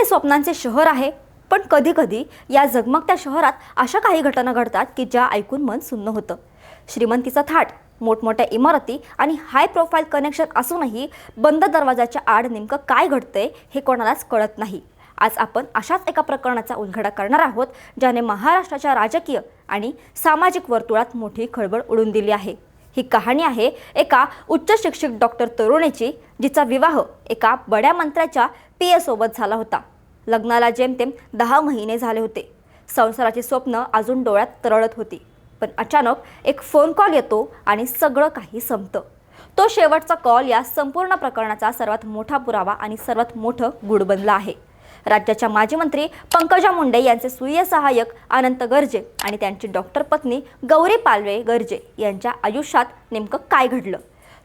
हे स्वप्नांचे शहर आहे. पण कधीकधी या जगमगत्या शहरात अशा काही घटना घडतात की ज्या ऐकून मन सुन्न होतं. श्रीमंतीचा थाट मोठमोठ्या इमारती आणि हाय प्रोफाईल कनेक्शन असूनही बंद दरवाजाच्या आड नेमकं काय घडतंय हे कोणालाच कळत नाही. आज आपण अशाच एका प्रकरणाचा उलगडा करणार आहोत ज्याने महाराष्ट्राच्या राजकीय आणि सामाजिक वर्तुळात मोठी खळबळ उडून दिली आहे. ही कहाणी आहे एका उच्च शिक्षित डॉक्टर तरुणीची जिचा विवाह एका बड्या मंत्र्याच्या पी झाला होता. लग्नाला जेमतेम दहा महिने झाले होते. संसाराची स्वप्न अजून डोळ्यात तरळत होती. पण अचानक एक फोन कॉल येतो आणि सगळं काही संपतं. तो शेवटचा कॉल या संपूर्ण प्रकरणाचा सर्वात मोठा पुरावा आणि सर्वात मोठं गुड बनला आहे. राज्याच्या माजी मंत्री पंकजा मुंडे यांचे सुय सहाय्यक अनंत गर्जे आणि त्यांची डॉक्टर पत्नी गौरी पालवे गर्जे यांच्या आयुष्यात नेमकं काय घडलं?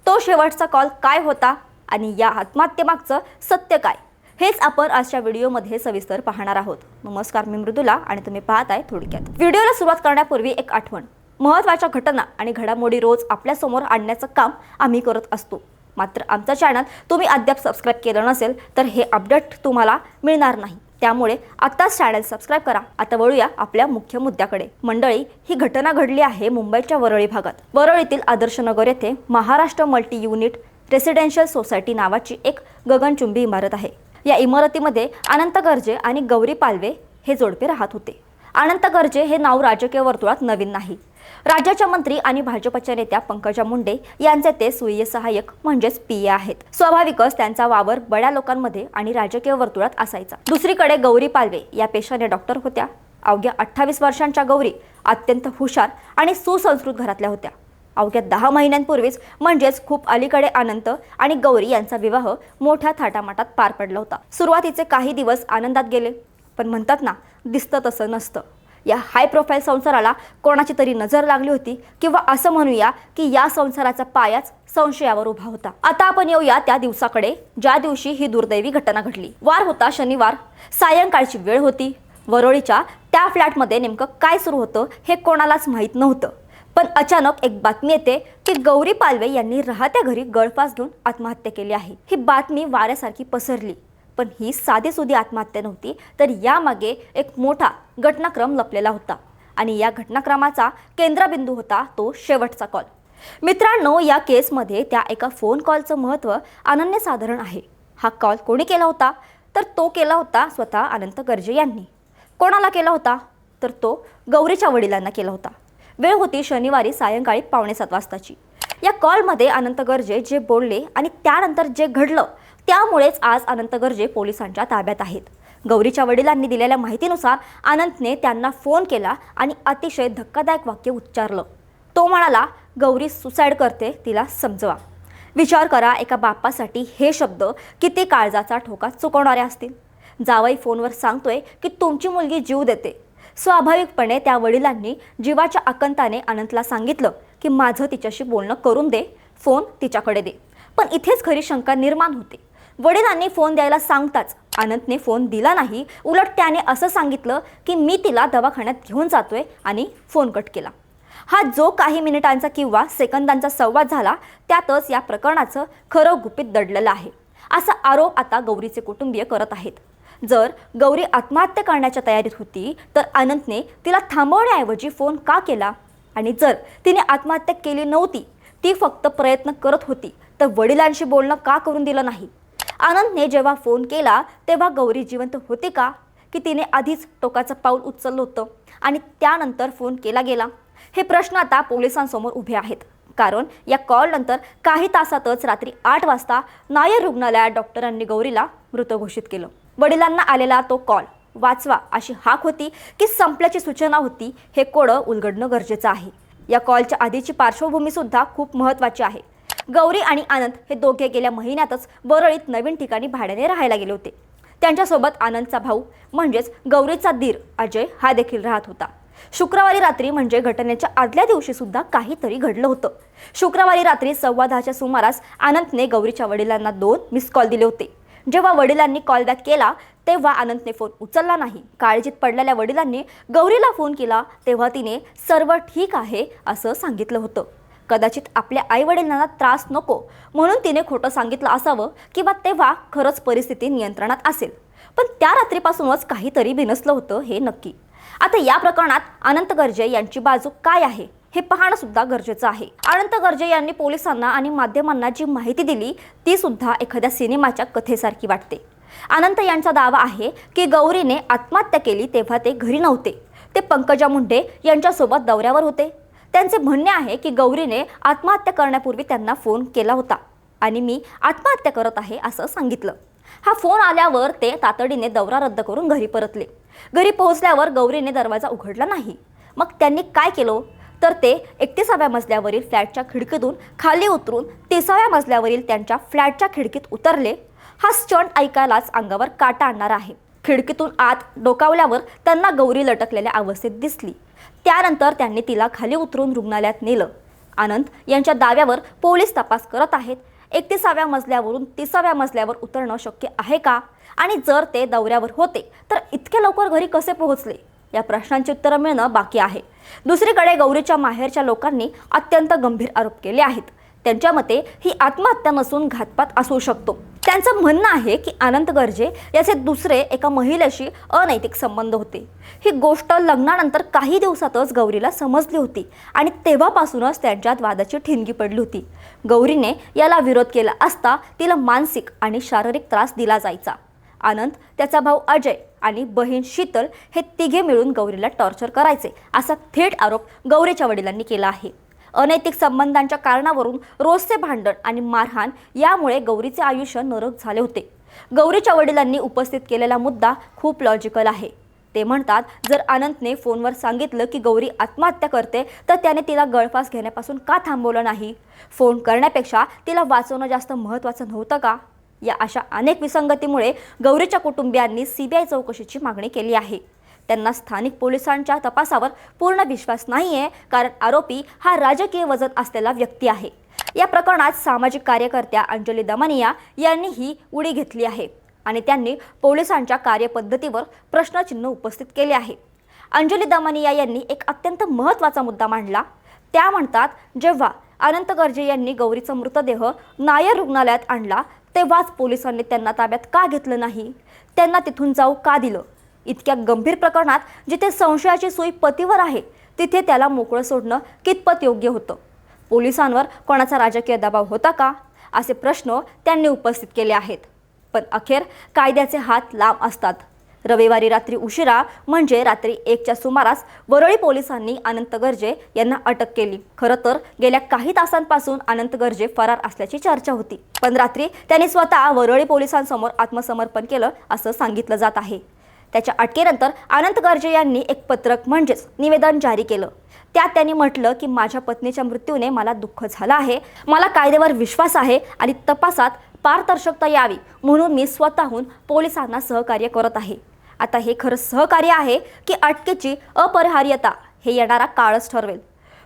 तो शेवटचा कॉल काय होता आणि या आत्महत्येमागचं सत्य काय? हेच आपण आजच्या व्हिडिओमध्ये सविस्तर पाहणार आहोत. नमस्कार मी मृदुला आणि तुम्ही पाहत आहे थोडक्यात. व्हिडिओला सुरुवात करण्यापूर्वी एक आठवण. महत्त्वाच्या घटना आणि घडामोडी रोज आपल्यासमोर आणण्याचं काम आम्ही करत असतो. मात्र आमचं चॅनल तुम्ही अद्याप सबस्क्राईब केलं नसेल तर हे अपडेट तुम्हाला मिळणार नाही. त्यामुळे आत्ताच चॅनल सबस्क्राईब करा. आता वळूया आपल्या मुख्य मुद्द्याकडे. मंडळी ही घटना घडली आहे मुंबईच्या वरळी भागात. वरळीतील आदर्शनगर येथे Maharashtra multi unit residential society नावाची एक गगनचुंबी इमारत आहे. या इमारतीमध्ये अनंत गर्जे आणि गौरी पालवे हे जोडपे राहत होते. अनंत गर्जे हे नाव राजकीय वर्तुळात नवीन नाही. राज्याच्या मंत्री आणि भाजपच्या नेत्या पंकजा मुंडे यांचे ते सुय सहाय्यक म्हणजेच पी ए आहेत. स्वाभाविकच त्यांचा वावर बड्या लोकांमध्ये आणि राजकीय वर्तुळात असायचा. दुसरीकडे गौरी पालवे या पेशाने डॉक्टर होत्या. अवघ्या अठ्ठावीस वर्षांच्या गौरी अत्यंत हुशार आणि सुसंस्कृत घरातल्या होत्या. अवघ्या दहा महिन्यांपूर्वीच म्हणजेच खूप अलीकडे अनंत आणि गौरी यांचा विवाह मोठ्या थाटामाटात पार पडला होता. सुरुवातीचे काही दिवस आनंदात गेले पण म्हणतात ना दिसतं तसं नसतं. या हाय प्रोफाईल संसाराला कोणाची तरी नजर लागली होती किंवा असं म्हणूया की या संसाराचा पायाच संशयावर उभा होता. आता आपण येऊया त्या दिवसाकडे ज्या दिवशी ही दुर्दैवी घटना घडली. वार होता शनिवार. सायंकाळची वेळ होती. वरोळीच्या त्या फ्लॅटमध्ये नेमकं काय सुरू होतं हे कोणालाच माहीत नव्हतं. पण अचानक एक बातमी येते की गौरी पालवे यांनी राहत्या घरी गळफास घेऊन आत्महत्या केली आहे. ही बातमी वाऱ्यासारखी पसरली. पण ही साधीसुधी आत्महत्या नव्हती तर यामागे एक मोठा घटनाक्रम लपलेला होता. आणि या घटनाक्रमाचा केंद्रबिंदू होता तो शेवटचा कॉल. मित्रांनो या केसमध्ये त्या एका फोन कॉलचं महत्त्व अनन्यसाधारण आहे. हा कॉल कोणी केला होता? तर तो केला होता स्वतः अनंत गर्जे यांनी. कोणाला केला होता? तर तो गौरीच्या वडिलांना केला होता. वेळ होती शनिवारी सायंकाळी पावणे सात वाजताची. या कॉलमध्ये अनंत गर्जे जे बोलले आणि त्यानंतर जे घडलं त्यामुळेच आज अनंत गर्जे पोलिसांच्या ताब्यात आहेत. गौरीच्या वडिलांनी दिलेल्या माहितीनुसार अनंतने त्यांना फोन केला आणि अतिशय धक्कादायक वाक्य उच्चारलं. तो म्हणाला गौरी सुसाईड करते तिला समजवा. विचार करा एका बाप्पासाठी हे शब्द किती काळजाचा ठोका चुकवणारे असतील. जावई फोनवर सांगतोय की तुमची मुलगी जीव देते. स्वाभाविकपणे त्या वडिलांनी जीवाच्या आकंताने अनंतला सांगितलं की माझं तिच्याशी बोलणं करून दे फोन तिच्याकडे दे. पण इथेच खरी शंका निर्माण होते. वडिलांनी फोन द्यायला सांगताच अनंतने फोन दिला नाही उलट त्याने असं सांगितलं की मी तिला दवाखान्यात घेऊन जातोय आणि फोन कट केला. हा जो काही मिनिटांचा किंवा सेकंदांचा संवाद झाला त्यातच या प्रकरणाचं खरं गुपित दडलेलं आहे. असा आरोप आता गौरीचे कुटुंबीय करत आहेत. जर गौरी आत्महत्या करण्याच्या तयारीत होती तर अनंतने तिला थांबवण्याऐवजी फोन का केला? आणि जर तिने आत्महत्या केली नव्हती ती फक्त प्रयत्न करत होती तर वडिलांशी बोलणं का करून दिलं नाही? आनंदने जेव्हा फोन केला तेव्हा गौरी जिवंत होती का? की तिने आधीच टोकाचं पाऊल उचललं होतं आणि त्यानंतर फोन केला गेला. हे प्रश्न आता पोलिसांसमोर उभे आहेत. कारण या कॉलनंतर काही तासातच रात्री आठ वाजता नायर रुग्णालयात डॉक्टरांनी गौरीला मृत घोषित केलं. वडिलांना आलेला तो कॉल वाचवा अशी हाक होती की संपल्याची सूचना होती. हे कोडं उलगडणं गरजेचं आहे. या कॉलच्या आधीची पार्श्वभूमी सुद्धा खूप महत्त्वाची आहे. गौरी आणि आनंद हे दोघे गेल्या महिन्यातच बरळीत नवीन ठिकाणी भाड्याने राहायला गेले होते. त्यांच्यासोबत आनंदचा भाऊ म्हणजेच गौरीचा दीर अजय हा देखील राहत होता. शुक्रवारी रात्री म्हणजे घटनेच्या आदल्या दिवशी सुद्धा काहीतरी घडलं होतं. शुक्रवारी रात्री सव्वा दहाच्या सुमारास आनंदने गौरीच्या वडिलांना दोन मिस कॉल दिले होते. जेव्हा वडिलांनी कॉलबॅक केला तेव्हा अनंतने फोन उचलला नाही. काळजीत पडलेल्या वडिलांनी गौरीला फोन केला तेव्हा तिने सर्व ठीक आहे असं सांगितलं होतं. कदाचित आपल्या आईवडिलांना त्रास नको म्हणून तिने खोटं सांगितलं असावं किंवा तेव्हा खरंच परिस्थिती नियंत्रणात असेल. पण त्या रात्रीपासूनच काहीतरी भिनसलं होतं हे नक्की. आता या प्रकरणात अनंत गर्जे यांची बाजू काय आहे? हे पाहणं सुद्धा गरजेचं आहे. अनंत गर्जे यांनी पोलिसांना आणि माध्यमांना जी माहिती दिली ती सुद्धा एखाद्या सिनेमाच्या कथेसारखी वाटते. अनंत यांचा दावा आहे की गौरीने आत्महत्या केली तेव्हा ते घरी नव्हते. ते पंकजा मुंडे यांच्यासोबत दौऱ्यावर होते. त्यांचे म्हणणे आहे की गौरीने आत्महत्या करण्यापूर्वी त्यांना फोन केला होता आणि मी आत्महत्या करत आहे असं सांगितलं. हा फोन आल्यावर ते तातडीने दौरा रद्द करून घरी परतले. घरी पोहोचल्यावर गौरीने दरवाजा उघडला नाही. मग त्यांनी काय केलं? तर ते एकतीसाव्या मजल्यावरील फ्लॅटच्या खिडकीतून खाली उतरून तिसाव्या मजल्यावरील त्यांच्या फ्लॅटच्या खिडकीत उतरले. हा स्टंट ऐकायलाच अंगावर काटा आणणार आहे. खिडकीतून आत डोकावल्यावर त्यांना गौरी लटकलेल्या अवस्थेत दिसली. त्यानंतर त्यांनी तिला खाली उतरून रुग्णालयात नेलं. आनंद यांच्या दाव्यावर पोलीस तपास करत आहेत. एकतीसाव्या मजल्यावरून तिसाव्या मजल्यावर उतरणं शक्य आहे का? आणि जर ते दौऱ्यावर होते तर इतके लवकर घरी कसे पोहोचले? या प्रश्नांची उत्तरं मिळणं बाकी आहे. दुसरीकडे गौरीच्या माहेरच्या लोकांनी अत्यंत गंभीर आरोप केले आहेत. त्यांच्या मते ही आत्महत्या नसून घातपात असू शकतो. त्यांचं म्हणणं आहे की अनंत गर्जे याचे दुसरे एका महिलेशी अनैतिक संबंध होते. ही गोष्ट लग्नानंतर काही दिवसातच गौरीला समजली होती आणि तेव्हापासूनच त्यांच्यात वादाची ठिणगी पडली होती. गौरीने याला विरोध केला असता तिला मानसिक आणि शारीरिक त्रास दिला जायचा. आनंद त्याचा भाऊ अजय आणि बहीण शीतल हे तिघे मिळून गौरीला टॉर्चर करायचे असा थेट आरोप गौरीच्या वडिलांनी केला आहे. अनैतिक संबंधांच्या कारणावरून रोजचे भांडण आणि मारहाण यामुळे गौरीचे आयुष्य नरक झाले होते. गौरीच्या वडिलांनी उपस्थित केलेला मुद्दा खूप लॉजिकल आहे. ते म्हणतात जर आनंदने फोनवर सांगितलं की गौरी आत्महत्या करते तर त्याने तिला गळफास घेण्यापासून का थांबवलं नाही? फोन करण्यापेक्षा तिला वाचवणं जास्त महत्त्वाचं नव्हतं का? या अशा अनेक विसंगतीमुळे गौरीच्या कुटुंबियांनी सीबीआय चौकशीची मागणी केली आहे. त्यांना स्थानिक पोलिसांच्या तपासावर पूर्ण विश्वास नाही आहे कारण आरोपी हा राजकीय वजन असलेला व्यक्ती आहे. या प्रकरणात सामाजिक कार्यकर्त्या अंजली दमानिया यांनी ही उडी घेतली आहे आणि त्यांनी पोलिसांच्या कार्यपद्धतीवर प्रश्नचिन्ह उपस्थित केले आहे. अंजली दमानिया यांनी एक अत्यंत महत्त्वाचा मुद्दा मांडला. त्या म्हणतात जेव्हा अनंत गर्जे यांनी गौरीचा मृतदेह नायर रुग्णालयात आणला तेव्हाच पोलिसांनी त्यांना ताब्यात का घेतलं नाही? त्यांना तिथून जाऊ का दिलं? इतक्या गंभीर प्रकरणात जिथे संशयाची सोयी पतीवर आहे तिथे त्याला मोकळं सोडणं कितपत योग्य होतं? पोलिसांवर कोणाचा राजकीय दबाव होता का? असे प्रश्न त्यांनी उपस्थित केले आहेत. पण अखेर कायद्याचे हात लांब असतात. रविवारी रात्री उशिरा म्हणजे रात्री एकच्या सुमारास वरळी पोलिसांनी अनंत गर्जे यांना अटक केली. खरं तर गेल्या काही तासांपासून अनंत गर्जे फरार असल्याची चर्चा होती. पण रात्री त्यांनी स्वतः वरळी पोलिसांसमोर आत्मसमर्पण केलं असं सांगितलं जात आहे. त्याच्या अटकेनंतर अनंत गर्जे यांनी एक पत्रक म्हणजेच निवेदन जारी केलं. त्यात त्यांनी म्हटलं की माझ्या पत्नीच्या मृत्यूने मला दुःख झालं आहे. मला कायद्यावर विश्वास आहे आणि तपासात पारदर्शकता यावी म्हणून मी स्वतःहून पोलिसांना सहकार्य करत आहे. आता हे खरं सहकार्य आहे की अटकेची अपरिहार्यता हे येणारा काळच ठरवेल.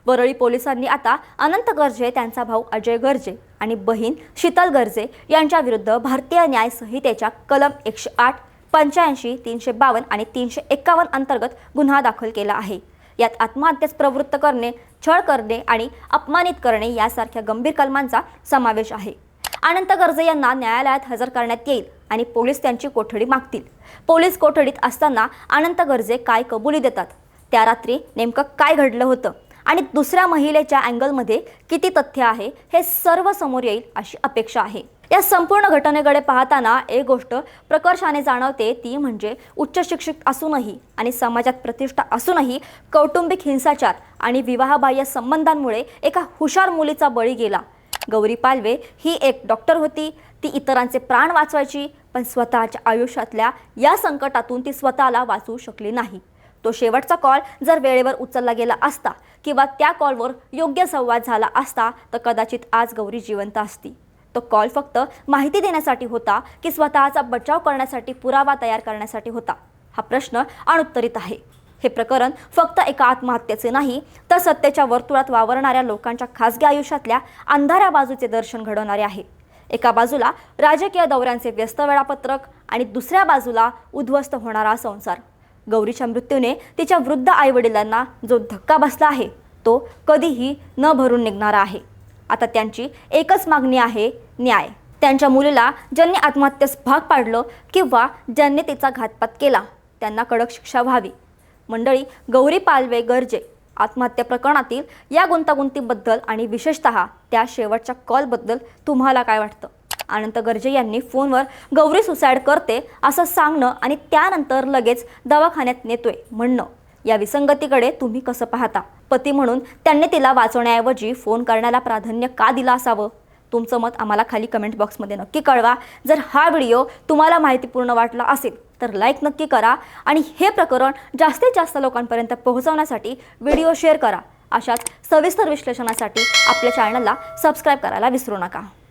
वरळी पोलिसांनी आता अनंत गर्जे त्यांचा भाऊ अजय गर्जे आणि बहीण शीतल गर्जे यांच्या विरुद्ध भारतीय न्याय संहितेच्या कलम एकशे आठ पंच्याऐंशी तीनशे बावन्न आणि तीनशे एक्कावन्न अंतर्गत गुन्हा दाखल केला आहे. यात आत्महत्येस प्रवृत्त करणे छळ करणे आणि अपमानित करणे यासारख्या गंभीर कलमांचा समावेश आहे. अनंत गर्जे यांना न्यायालयात हजर करण्यात येईल आणि पोलीस त्यांची कोठडी मागतील. पोलीस कोठडीत असताना अनंत गर्जे काय कबुली देतात? त्या रात्री नेमकं काय घडलं होतं? आणि दुसऱ्या महिलेच्या अँगलमध्ये किती तथ्य आहे? हे सर्व समोर येईल अशी अपेक्षा आहे. या संपूर्ण घटनेकडे पाहताना एक गोष्ट प्रकर्षाने जाणवते ती म्हणजे उच्च शिक्षित असूनही आणि समाजात प्रतिष्ठा असूनही कौटुंबिक हिंसाचार आणि विवाहबाह्य संबंधांमुळे एका हुशार मुलीचा बळी गेला. गौरी पालवे ही एक डॉक्टर होती. ती इतरांचे प्राण वाचवायची पण स्वतःच्या आयुष्यातल्या या संकटातून ती स्वतःला वाचवू शकली नाही. तो शेवटचा कॉल जर वेळेवर उचलला गेला असता किंवा त्या कॉलवर योग्य संवाद झाला असता तर कदाचित आज गौरी जिवंत असती. तो कॉल फक्त माहिती देण्यासाठी होता की स्वतःचा बचाव करण्यासाठी पुरावा तयार करण्यासाठी होता. हा प्रश्न अनुत्तरित आहे. हे प्रकरण फक्त एका आत्महत्येचे नाही तर सत्तेच्या वर्तुळात वावरणाऱ्या लोकांच्या खासगी आयुष्यातल्या अंधाऱ्या बाजूचे दर्शन घडवणारे आहे. एका बाजूला राजकीय दौऱ्यांचे व्यस्त वेळापत्रक आणि दुसऱ्या बाजूला उद्ध्वस्त होणारा संसार. गौरीच्या मृत्यूने तिच्या वृद्ध आईवडिलांना जो धक्का बसला आहे तो कधीही न भरून निघणारा आहे. आता त्यांची एकच मागणी आहे न्याय. त्यांच्या मुलीला ज्यांनी आत्महत्येस भाग पाडलं किंवा ज्यांनी तिचा घातपात केला त्यांना कडक शिक्षा व्हावी. मंडळी गौरी पालवे गर्जे आत्महत्या प्रकरणातील या गुंतागुंतीबद्दल आणि विशेषतः त्या शेवटच्या कॉलबद्दल तुम्हाला काय वाटतं? अनंत गर्जे यांनी फोनवर गौरी सुसाईड करते असं सांगणं आणि त्यानंतर लगेच दवाखान्यात नेतोय म्हणणं. या विसंगतीकडे तुम्ही कसं पाहता? पती म्हणून त्यांनी तिला वाचवण्याऐवजी फोन करण्याला प्राधान्य का दिलं असावं? तुमचं मत आम्हाला खाली कमेंट बॉक्समध्ये नक्की कळवा. जर हा व्हिडिओ तुम्हाला माहितीपूर्ण वाटला असेल तर लाईक नक्की करा आणि हे प्रकरण जास्तीत जास्त लोकांपर्यंत पोहोचवण्यासाठी व्हिडिओ शेअर करा. अशाच सविस्तर विश्लेषणासाठी आपल्या चॅनलला सबस्क्राईब करायला विसरू नका.